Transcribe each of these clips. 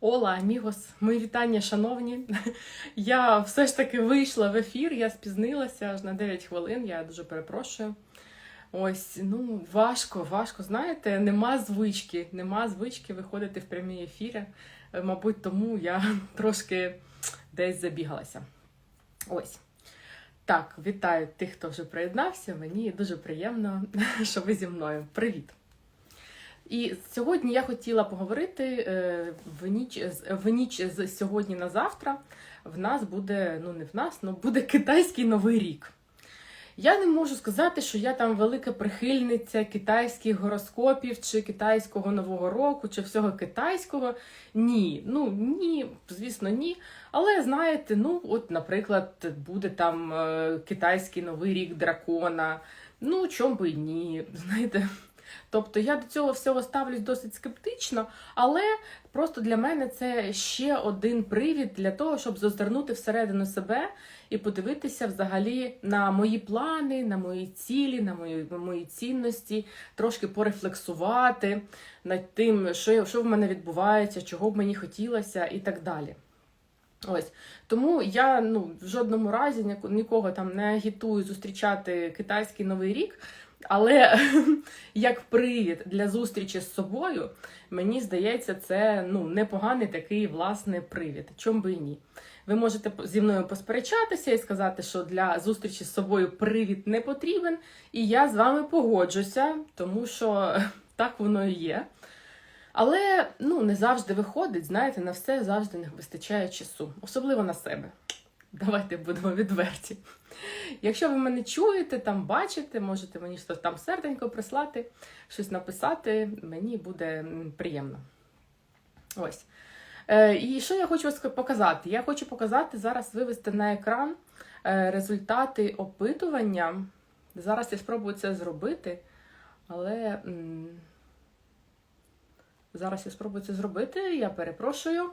Ола, амігос, мої вітання, шановні. Я все ж таки вийшла в ефір, я спізнилася аж на 9 хвилин, я дуже перепрошую. Ось, ну, важко, важко. Знаєте, нема звички, нема звички виходити в прямі ефіри. Е, Мабуть, тому я трошки десь забігалася. Ось. Так, вітаю тих, хто вже приєднався. Мені дуже приємно, що ви зі мною. Привіт! І сьогодні я хотіла поговорити е, в ніч, в ніч з сьогодні на завтра. В нас буде, ну не в нас, ну буде китайський новий рік. Я не можу сказати, що я там велика прихильниця китайських гороскопів чи китайського нового року, чи всього китайського. Ні, ну ні, звісно, ні. Але знаєте, ну от, наприклад, буде там е, китайський новий рік дракона. Ну, чом би і ні, знаєте. Тобто я до цього всього ставлюсь досить скептично, але просто для мене це ще один привід для того, щоб зазирнути всередину себе і подивитися взагалі на мої плани, на мої цілі, на мої, на мої цінності, трошки порефлексувати над тим, що, що в мене відбувається, чого б мені хотілося і так далі. Ось тому я ну в жодному разі нікого там не агітую зустрічати китайський новий рік. Але як привід для зустрічі з собою, мені здається, це ну непоганий такий власне привід. Чом би і ні. Ви можете зі мною посперечатися і сказати, що для зустрічі з собою привід не потрібен, і я з вами погоджуся, тому що так воно і є. Але ну не завжди виходить, знаєте, на все завжди не вистачає часу, особливо на себе. Давайте будемо відверті. Якщо ви мене чуєте, там бачите, можете мені щось там серденько прислати, щось написати, мені буде приємно. Ось. Е, і що я хочу показати? Я хочу показати зараз вивести на екран е, результати опитування. Зараз я спробую це зробити, але зараз я спробую це зробити, я перепрошую.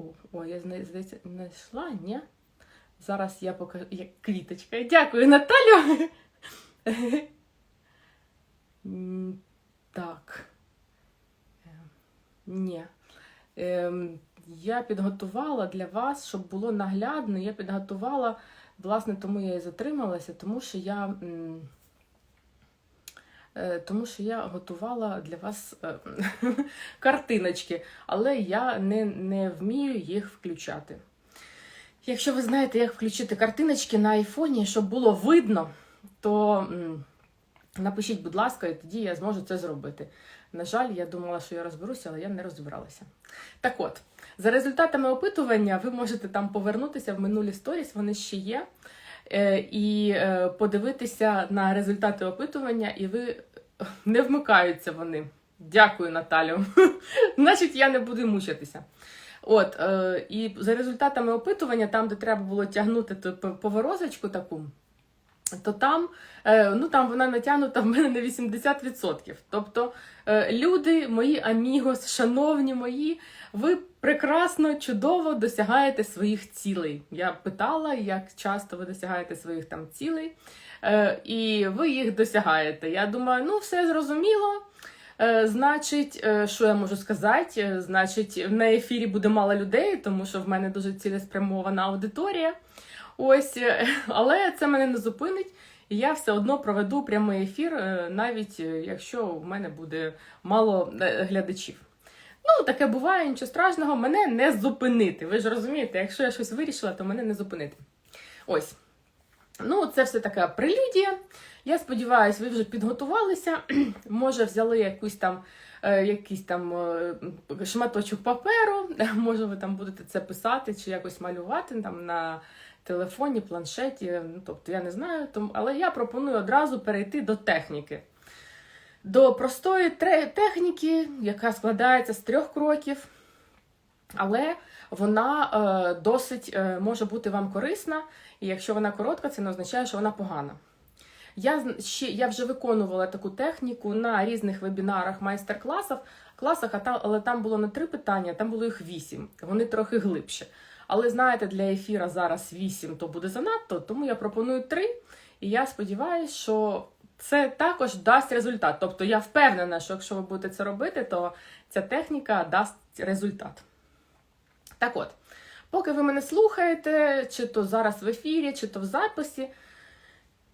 Ем, о, я здається, знайшла, ні? Зараз я покажу. Як квіточка. Дякую, Наталю. Так. Е, Ні. Ем, Я підготувала для вас, щоб було наглядно, я підготувала, власне, тому я і затрималася, тому що я. Е, Тому що я готувала для вас е, картиночки, але я не, не вмію їх включати. Якщо ви знаєте, як включити картиночки на айфоні, щоб було видно, то напишіть, будь ласка, і тоді я зможу це зробити. На жаль, я думала, що я розберуся, але я не розбиралася. Так от, за результатами опитування, ви можете там повернутися в минулі сторіс, вони ще є, і е, подивитися на результати опитування, і ви не вмикаються вони. Дякую, Наталю. Значить, я не буду мучитися. От, е, і за результатами опитування, там, де треба було тягнути поворозочку таку, то там, е, ну, там вона натягнута в мене на 80%. Тобто, е, люди, мої амігос, шановні мої, ви прекрасно, чудово досягаєте своїх цілей. Я питала, як часто ви досягаєте своїх там цілей, е, і ви їх досягаєте. Я думаю, ну, все зрозуміло. Значить, що я можу сказати? Значить, на ефірі буде мало людей, тому що в мене дуже цілеспрямована аудиторія. Ось, е, але це мене не зупинить. І я все одно проведу прямий ефір, е, навіть е, якщо в мене буде мало глядачів. Ну, таке буває, нічого страшного, мене не зупинити. Ви ж розумієте, якщо я щось вирішила, то мене не зупинити. Ось. Ну, це все така прелюдія. Я сподіваюся, ви вже підготувалися. Може, взяли якусь там, якийсь там шматочок паперу. Може, ви там будете це писати чи якось малювати там на телефоні, планшеті. Ну, тобто, я не знаю. Тому, але я пропоную одразу перейти до техніки. До простої техніки, яка складається з трьох кроків. Але вона е, досить е, може бути вам корисна, і якщо вона коротка, це не означає, що вона погана. Я, ще, я вже виконувала таку техніку на різних вебінарах, майстер-класах, класах, але там було не три питання, там було їх вісім. Вони трохи глибше. Але знаєте, для ефіра зараз вісім то буде занадто, тому я пропоную три. І я сподіваюся, що це також дасть результат. Тобто я впевнена, що якщо ви будете це робити, то ця техніка дасть результат. Так от, поки ви мене слухаєте, чи то зараз в ефірі, чи то в записі,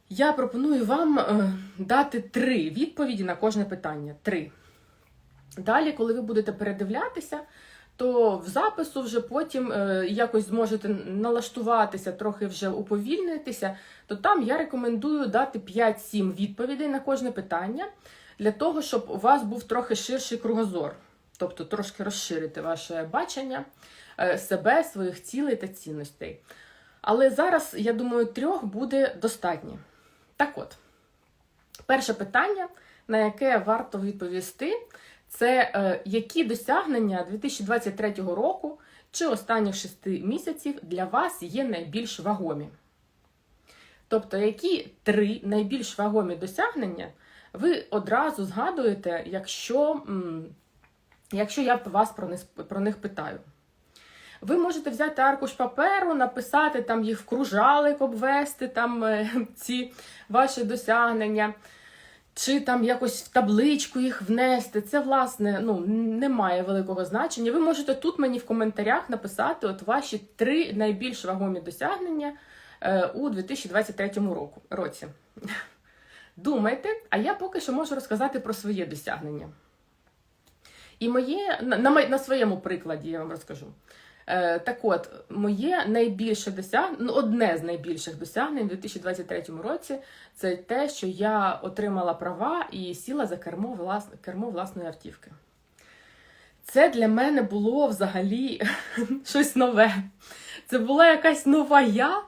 я пропоную вам е, дати три відповіді на кожне питання. Три. Далі, коли ви будете передивлятися, то в запису вже потім е, якось зможете налаштуватися, трохи вже уповільнитися, то там я рекомендую дати 5-7 відповідей на кожне питання для того, щоб у вас був трохи ширший кругозор, тобто трошки розширити ваше бачення е, себе, своїх цілей та цінностей. Але зараз, я думаю, трьох буде достатньо. Так от, перше питання, на яке варто відповісти, це е, які досягнення 2023 року чи останніх шести місяців для вас є найбільш вагомі? Тобто, які три найбільш вагомі досягнення ви одразу згадуєте, якщо, якщо я вас про них, про них питаю? Ви можете взяти аркуш паперу, написати там їх в кружалик, обвести там е, ці ваші досягнення, чи там якось в табличку їх внести. Це, власне, ну, не має великого значення. Ви можете тут мені в коментарях написати от ваші три найбільш вагомі досягнення е, у 2023 року, році. Думайте, а я поки що можу розказати про своє досягнення. І моє, на, на, на своєму прикладі я вам розкажу. Е, так от, моє найбільше досягнення, ну, одне з найбільших досягнень у 2023 році це те, що я отримала права і сіла за кермо, влас, кермо власної автівки. Це для мене було взагалі щось нове. Це була якась нова я,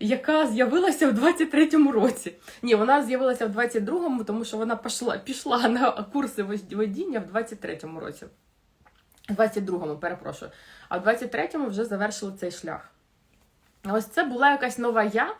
яка з'явилася в 23-му році. Ні, вона з'явилася в 22-му, тому що вона пішла, пішла на курси водіння в 23-му році. 22-му, перепрошую. А в 23-му вже завершили цей шлях. Ось це була якась нова я,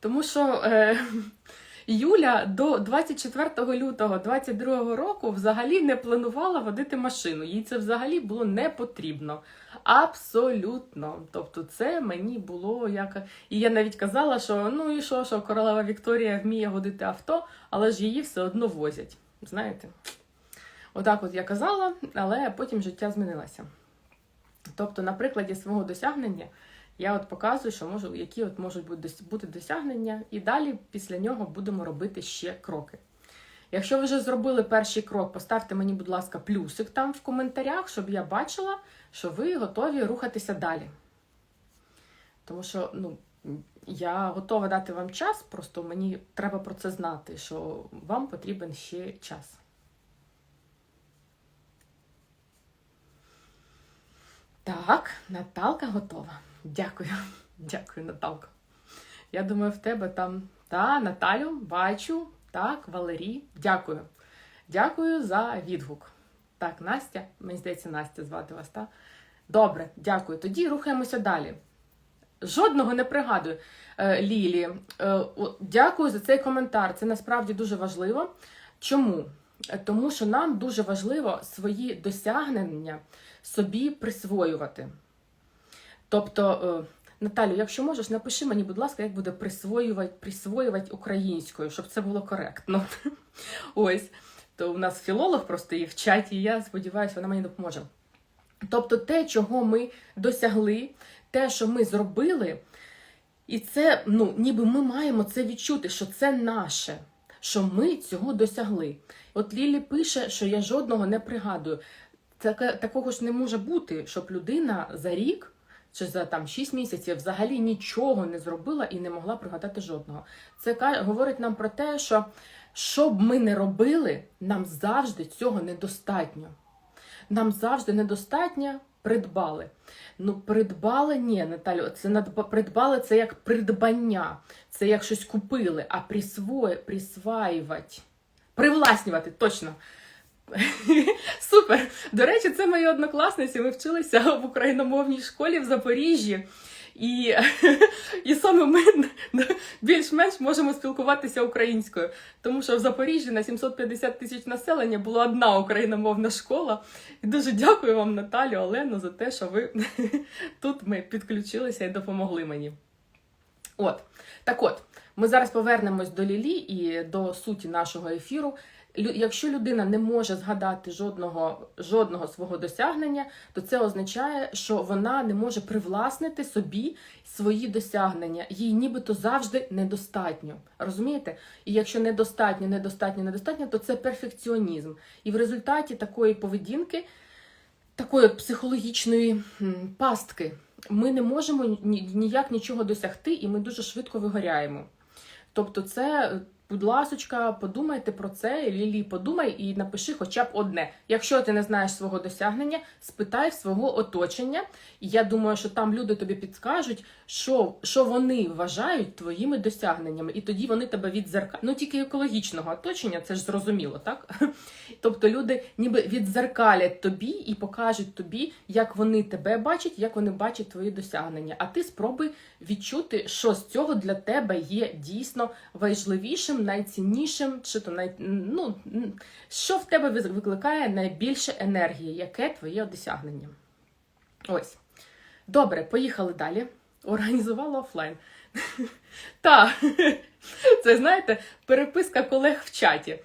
тому що е, Юля до 24 лютого 22 року взагалі не планувала водити машину. Їй це взагалі було не потрібно. Абсолютно. Тобто, це мені було як. І я навіть казала, що ну і що, що королева Вікторія вміє водити авто, але ж її все одно возять. Знаєте? Отак от я казала, але потім життя змінилося. Тобто, на прикладі свого досягнення я от показую, що можу, які от можуть бути досягнення, і далі після нього будемо робити ще кроки. Якщо ви вже зробили перший крок, поставте мені, будь ласка, плюсик там в коментарях, щоб я бачила, що ви готові рухатися далі. Тому що, ну, я готова дати вам час, просто мені треба про це знати, що вам потрібен ще час. Так, Наталка готова. Дякую. Дякую, Наталка. Я думаю, в тебе там. Та, Наталю, бачу. Так, Валерій, дякую. Дякую за відгук. Так, Настя, мені здається, Настя звати вас, так? Добре, дякую. Тоді рухаємося далі. Жодного не пригадую. Е, Лілі, е, дякую за цей коментар. Це насправді дуже важливо. Чому? Тому що нам дуже важливо свої досягнення собі присвоювати. Тобто, е, Наталю, якщо можеш, напиши мені, будь ласка, як буде присвоювати присвоювати українською, щоб це було коректно. Ось, то у нас філолог просто є в чаті, і я сподіваюся, вона мені допоможе. Тобто, те, чого ми досягли, те, що ми зробили, і це, ну, ніби ми маємо це відчути, що це наше, що ми цього досягли. От Лілі пише, що я жодного не пригадую. Таке, такого ж не може бути, щоб людина за рік чи за там 6 місяців взагалі нічого не зробила і не могла пригадати жодного. Це говорить нам про те, що що б ми не робили, нам завжди цього недостатньо. Нам завжди недостатньо придбали. Ну, придбали, ні, Наталю, це над придбали це як придбання, це як щось купили, а присвоє, присваювати, привласнювати, точно. Супер! До речі, це мої однокласниці. Ми вчилися в україномовній школі в Запоріжжі. І і саме ми більш-менш можемо спілкуватися українською, тому що в Запоріжжі на 750 тисяч населення була одна україномовна школа. І дуже дякую вам, Наталю, Олену, за те, що ви тут ми підключилися і допомогли мені. От, так от, Ми зараз повернемось до Лілі і до суті нашого ефіру. Якщо людина не може згадати жодного, жодного свого досягнення, то це означає, що вона не може привласнити собі свої досягнення. Їй нібито завжди недостатньо. Розумієте? І якщо недостатньо, недостатньо, недостатньо, то це перфекціонізм. І в результаті такої поведінки, такої психологічної пастки, ми не можемо ніяк нічого досягти, і ми дуже швидко вигоряємо. Тобто, це, будь ласочка, подумайте про це, Лілі, подумай і напиши хоча б одне. Якщо ти не знаєш свого досягнення, спитай свого оточення. І я думаю, що там люди тобі підскажуть, що, що вони вважають твоїми досягненнями, і тоді вони тебе відзеркалять. Ну тільки екологічного оточення, це ж зрозуміло, так? Тобто люди ніби відзеркалять тобі і покажуть тобі, як вони тебе бачать, як вони бачать твої досягнення. А ти спробуй відчути, що з цього для тебе є дійсно важливішим, найціннішим, чи то най... ну, що в тебе викликає найбільше енергії, яке твоє досягнення. Ось. Добре, поїхали далі. Організувала офлайн. Так, це знаєте, переписка колег в чаті.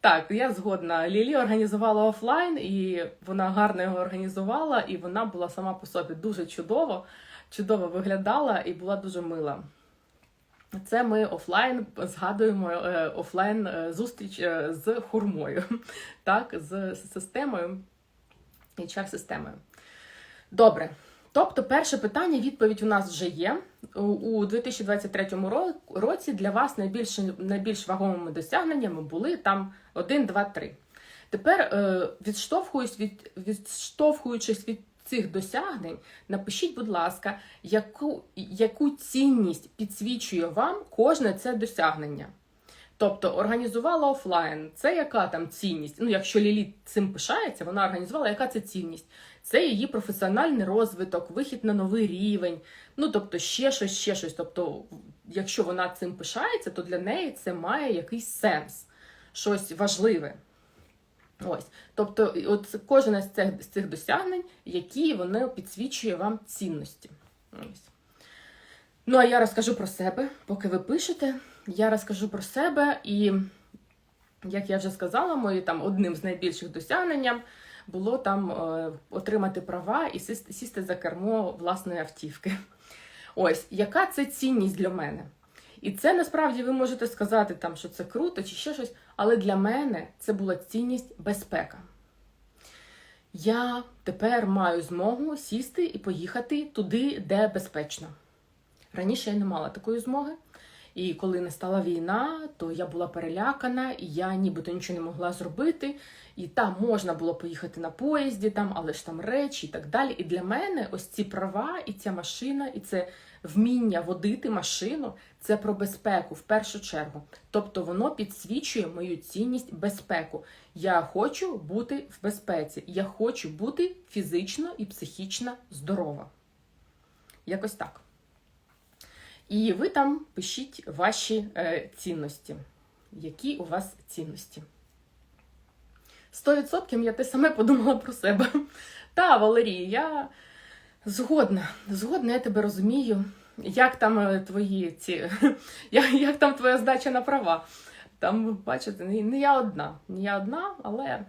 Так, я згодна. Лілі організувала офлайн, і вона гарно його організувала, і вона була сама по собі дуже чудово, чудово виглядала і була дуже мила. Це ми офлайн згадуємо е, офлайн е, зустріч е, з хурмою, так, з системою, HR-системою. Добре. Тобто, перше питання, відповідь у нас вже є. У- У 2023 році для вас найбільш, найбільш вагомими досягненнями були там 1, 2, 3. Тепер, відштовхуючись від, відштовхуючись від цих досягнень, напишіть, будь ласка, яку, яку цінність підсвічує вам кожне це досягнення. Тобто організувала офлайн, це яка там цінність? Ну, якщо Лілі цим пишається, вона організувала, яка це цінність? Це її професіональний розвиток, вихід на новий рівень. Ну, тобто, ще щось, ще щось. Тобто, якщо вона цим пишається, то для неї це має якийсь сенс, щось важливе. Ось. Тобто, от це кожне з цих, з цих досягнень, які вони підсвічує вам цінності. Ось. Ну, а я розкажу про себе, поки ви пишете. Я розкажу про себе, і, як я вже сказала, мої там одним з найбільших досягненням було там е, отримати права і сісти, сісти за кермо власної автівки. Ось, яка це цінність для мене? І це насправді ви можете сказати, там, що це круто чи ще щось, але для мене це була цінність безпека. Я тепер маю змогу сісти і поїхати туди, де безпечно. Раніше я не мала такої змоги. І коли настала війна, то я була перелякана, і я нібито нічого не могла зробити. І там можна було поїхати на поїзді, там, але ж там речі і так далі. І для мене ось ці права, і ця машина, і це вміння водити машину це про безпеку в першу чергу. Тобто воно підсвічує мою цінність безпеку. Я хочу бути в безпеці, я хочу бути фізично і психічно здорова. Якось так. І ви там пишіть ваші е, цінності. Які у вас цінності? 100% я те саме подумала про себе. Та, Валерія, я згодна, згодна, я тебе розумію. Як там е, твої ці, як, як там твоя здача на права? Там, бачите, не, я одна, не я одна, але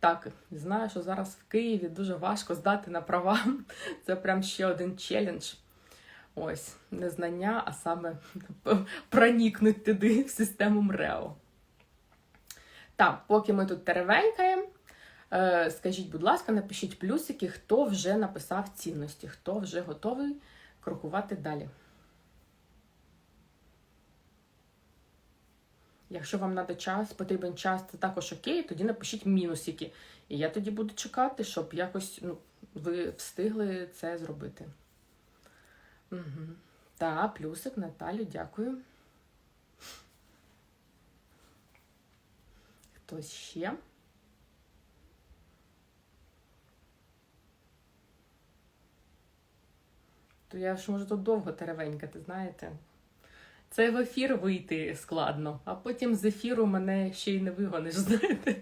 так, знаю, що зараз в Києві дуже важко здати на права. Це прям ще один челендж. Ось, не знання, а саме проникнуть туди в систему МРЕО. Так, поки ми тут теревенькаємо, скажіть, будь ласка, напишіть плюсики, хто вже написав цінності, хто вже готовий крокувати далі. Якщо вам треба час, потрібен час, це також окей, тоді напишіть мінусики. І я тоді буду чекати, щоб якось ну, ви встигли це зробити. Угу. Так, плюсик, Наталю, дякую. Хтось ще? То я ж можу тут довго теревенькати, знаєте. Це в ефір вийти складно, а потім з ефіру мене ще й не вигониш, знаєте.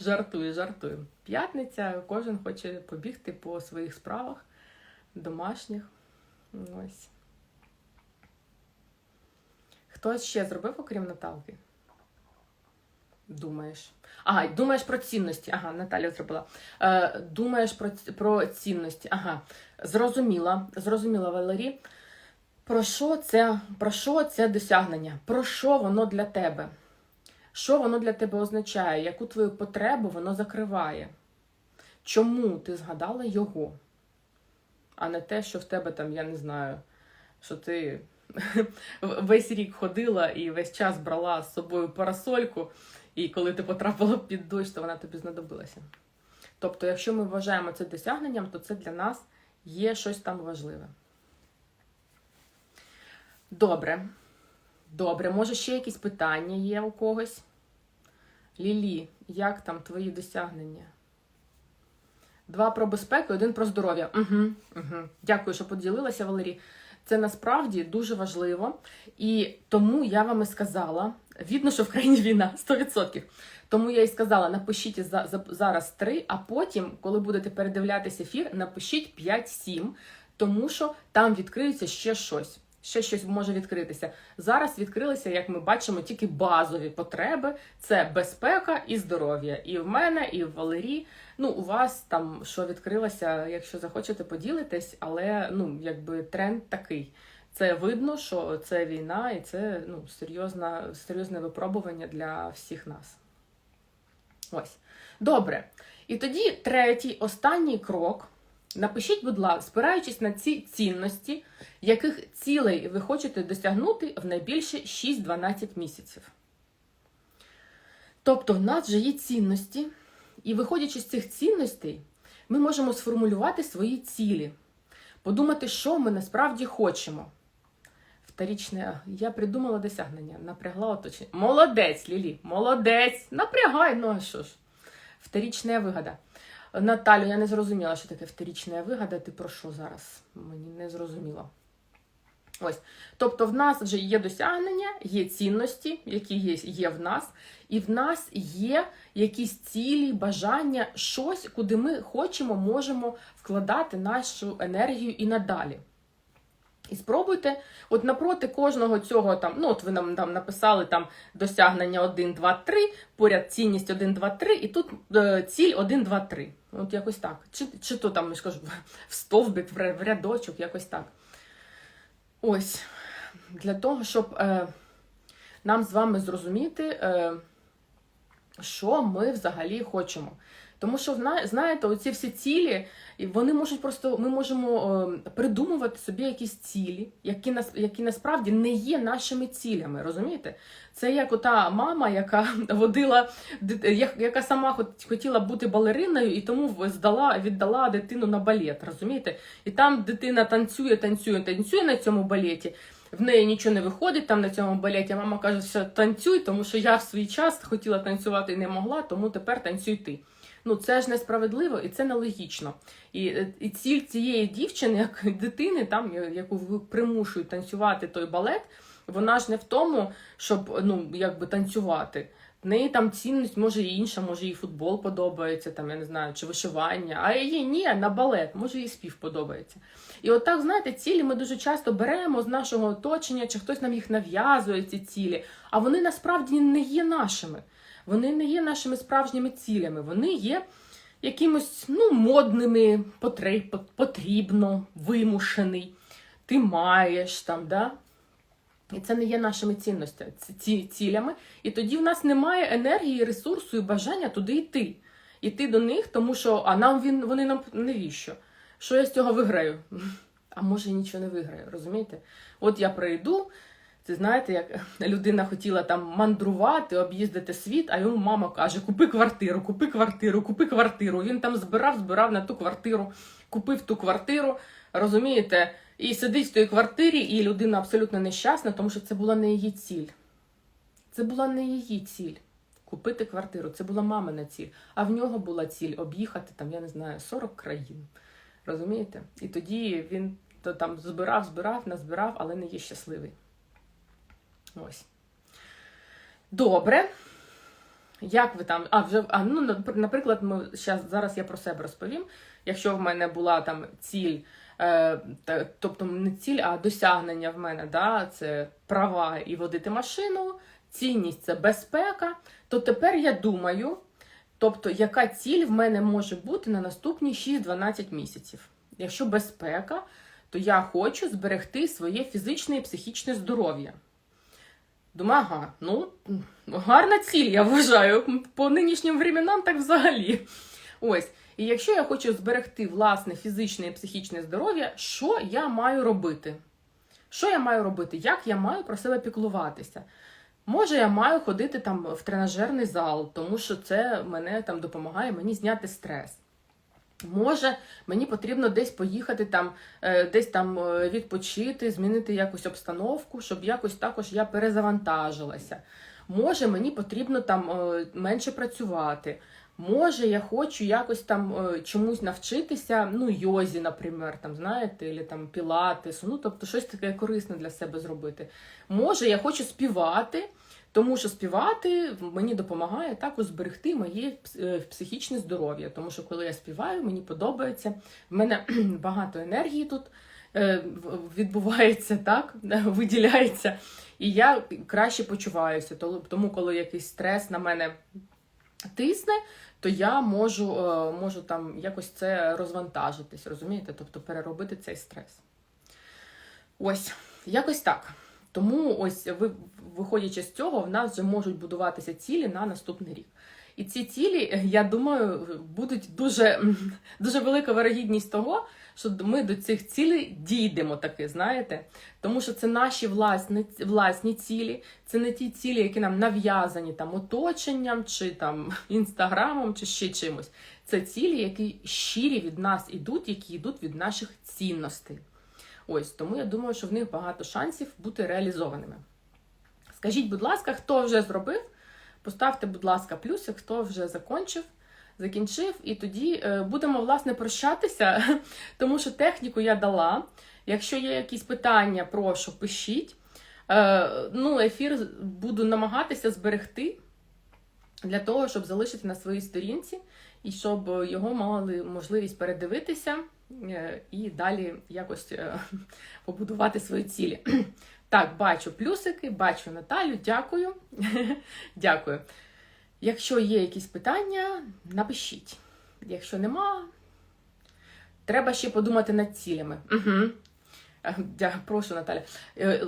Жартую, жартую. П'ятниця, кожен хоче побігти по своїх справах домашніх. Ось. Хтось ще зробив, окрім Наталки? Думаєш? Ага, думаєш про цінності. Ага, Наталя зробила. Е, думаєш про, про цінності. Ага, зрозуміла, зрозуміла, Валерій. Про що це, про що це досягнення? Про що воно для тебе? Що воно для тебе означає? Яку твою потребу воно закриває? Чому ти згадала його? А не те, що в тебе там, я не знаю, що ти весь рік ходила і весь час брала з собою парасольку, і коли ти потрапила під дощ, то вона тобі знадобилася. Тобто, якщо ми вважаємо це досягненням, то це для нас є щось там важливе. Добре. Добре, може ще якісь питання є у когось? Лілі, як там твої досягнення? Два про безпеку, один про здоров'я. Угу, угу. Дякую, що поділилася, Валерій. Це насправді дуже важливо. І тому я вам і сказала: видно, що в країні війна 100%. Тому я і сказала: напишіть за, за, зараз три, а потім, коли будете передивлятися ефір, напишіть 5-7, тому що там відкриється ще щось. Ще щось може відкритися. Зараз відкрилися, як ми бачимо, тільки базові потреби: це безпека і здоров'я. І в мене, і в Валерії. Ну, у вас там що відкрилося, якщо захочете, поділитесь, але ну, якби тренд такий. Це видно, що це війна, і це ну, серйозна, серйозне випробування для всіх нас. Ось. Добре. І тоді третій, останній крок. Напишіть, будь ласка, спираючись на ці цінності, яких цілей ви хочете досягнути в найбільше 6-12 місяців. Тобто, в нас вже є цінності, і виходячи з цих цінностей, ми можемо сформулювати свої цілі, подумати, що ми насправді хочемо. Вторічне, я придумала досягнення, напрягла оточення. Молодець, Лілі, молодець! Напрягай, ну а що ж? Вторічна вигода. Наталю, я не зрозуміла, що таке вторічна вигода. Ти про що зараз? Мені не зрозуміло. Ось. Тобто, в нас вже є досягнення, є цінності, які є, є в нас, і в нас є якісь цілі, бажання, щось, куди ми хочемо, можемо вкладати нашу енергію і надалі. І спробуйте, от напроти кожного цього там, ну от ви нам там написали там досягнення 1, 2, 3, поряд цінність 1, 2, 3, і тут е, ціль 1, 2, 3. От якось так. Чи, чи то там, я в стовбик, в рядочок, якось так. Ось. Для того, щоб е, нам з вами зрозуміти, е, що ми взагалі хочемо. Тому що, зна- знаєте, оці всі цілі, вони можуть просто, ми можемо е, придумувати собі якісь цілі, які, нас, які насправді не є нашими цілями. Розумієте? Це як ота мама, яка водила, яка сама хотіла бути балериною, і тому здала, віддала дитину на балет. Розумієте? І там дитина танцює, танцює, танцює на цьому балеті. В неї нічого не виходить там на цьому балеті. Мама каже, що танцюй, тому що я в свій час хотіла танцювати і не могла, тому тепер танцюй ти. Ну це ж несправедливо і це нелогічно. І, е, і ціль цієї дівчини, як дитини, там яку примушують танцювати той балет, вона ж не в тому, щоб ну якби танцювати. В неї там цінність може і інша, може їй футбол подобається, там я не знаю, чи вишивання, а їй ні, на балет, може їй спів подобається. І от так, знаєте, цілі ми дуже часто беремо з нашого оточення, чи хтось нам їх нав'язує, ці цілі, а вони насправді не є нашими. Вони не є нашими справжніми цілями. Вони є якимось ну, модними, потрібно, вимушений. Ти маєш там, да? І це не є нашими цінностями, ці- ці цілями. І тоді в нас немає енергії, ресурсу і бажання туди йти. Іти до них, тому що а нам він, вони нам навіщо? Що я з цього виграю? А може нічого не виграю, розумієте? От я прийду, це знаєте, як людина хотіла там мандрувати, об'їздити світ, а йому мама каже: купи квартиру, купи квартиру, купи квартиру. Він там збирав, збирав на ту квартиру, купив ту квартиру, розумієте? І сидить в тій квартирі, і людина абсолютно нещасна, тому що це була не її ціль. Це була не її ціль. Купити квартиру. Це була мамина ціль. А в нього була ціль об'їхати там, я не знаю, 40 країн. Розумієте? І тоді він то там збирав, збирав, назбирав, але не є щасливий. Ось. Добре. Як ви там? А, вже, а ну, наприклад, ми щас, зараз я про себе розповім. Якщо в мене була там ціль е, та- тобто не ціль, а досягнення в мене, да, це права і водити машину, цінність це безпека, то тепер я думаю, тобто, яка ціль в мене може бути на наступні 6-12 місяців. Якщо безпека, то я хочу зберегти своє фізичне і психічне здоров'я. Думаю, ага, ну гарна ціль, я вважаю. По нинішнім временам так взагалі. Ось. І якщо я хочу зберегти власне фізичне і психічне здоров'я, що я маю робити? Що я маю робити? Як я маю про себе піклуватися? Може, я маю ходити там в тренажерний зал, тому що це мене там допомагає мені зняти стрес. Може, мені потрібно десь поїхати, там, е, десь там е, відпочити, змінити якусь обстановку, щоб якось також я перезавантажилася. Може, мені потрібно там е, менше працювати. Може, я хочу якось там чомусь навчитися, ну, йозі, наприклад, там, знаєте, або там пілатесу, ну, тобто щось таке корисне для себе зробити. Може, я хочу співати, тому що співати мені допомагає також зберегти моє е, психічне здоров'я. Тому що коли я співаю, мені подобається. В мене багато енергії тут е, відбувається, так, виділяється, і я краще почуваюся. Тому, коли якийсь стрес на мене тисне, то я можу, е, можу там якось це розвантажитись, розумієте? Тобто переробити цей стрес. Ось, якось так. Тому ось ви, виходячи з цього, в нас вже можуть будуватися цілі на наступний рік. І ці цілі, я думаю, будуть дуже, дуже велика вирогідність того, що ми до цих цілей дійдемо таки, знаєте. Тому що це наші власні, власні цілі, це не ті цілі, які нам нав'язані там оточенням, чи там інстаграмом, чи ще чимось. Це цілі, які щирі від нас ідуть, які йдуть від наших цінностей. Ось тому я думаю, що в них багато шансів бути реалізованими. Скажіть, будь ласка, хто вже зробив? Поставте, будь ласка, плюсик, хто вже закончив, закінчив, і тоді е, будемо власне прощатися, тому що техніку я дала. Якщо є якісь питання, прошу, пишіть. Е, ну, ефір буду намагатися зберегти для того, щоб залишити на своїй сторінці і щоб його мали можливість передивитися і далі якось е, побудувати свої цілі. Так, бачу плюсики, бачу Наталю, дякую. Дякую. Якщо є якісь питання, напишіть. Якщо нема, треба ще подумати над цілями. Угу. Дя, прошу, Наталя. Е,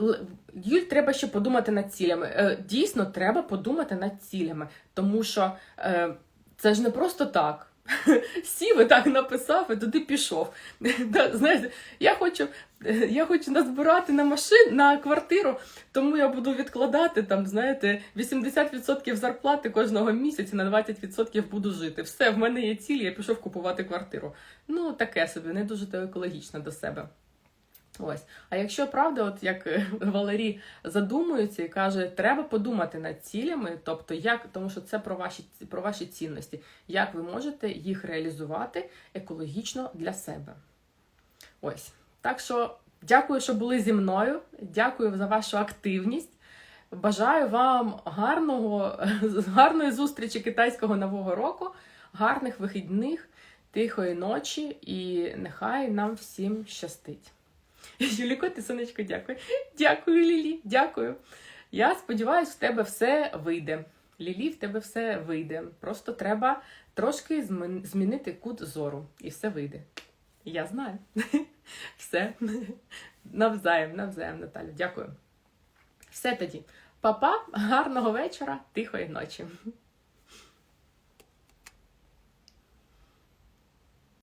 Юль, треба ще подумати над цілями. Е, Дійсно, треба подумати над цілями, тому що е, це ж не просто так. Сів і так написав і туди пішов. Знаєте, я хочу, я хочу назбирати на машин на квартиру, тому я буду відкладати там, знаєте, 80% зарплати кожного місяця на 20% буду жити. Все, в мене є ціль, я пішов купувати квартиру. Ну, таке собі, не дуже то екологічно до себе. Ось. А якщо правда, от як е, Валерій задумується і каже, треба подумати над цілями, тобто як, тому що це про ваші про ваші цінності, як ви можете їх реалізувати екологічно для себе. Ось. Так що дякую, що були зі мною. Дякую за вашу активність. Бажаю вам гарного, гарної зустрічі китайського нового року, гарних вихідних, тихої ночі, і нехай нам всім щастить. Юліко, ти сонечко, дякую. Дякую, Лілі, дякую. Я сподіваюся, в тебе все вийде. Лілі, в тебе все вийде. Просто треба трошки змінити кут зору, і все вийде. Я знаю. Все. Навзаєм, навзаєм, Наталю. Дякую. Все тоді. Па-па, гарного вечора, тихої ночі.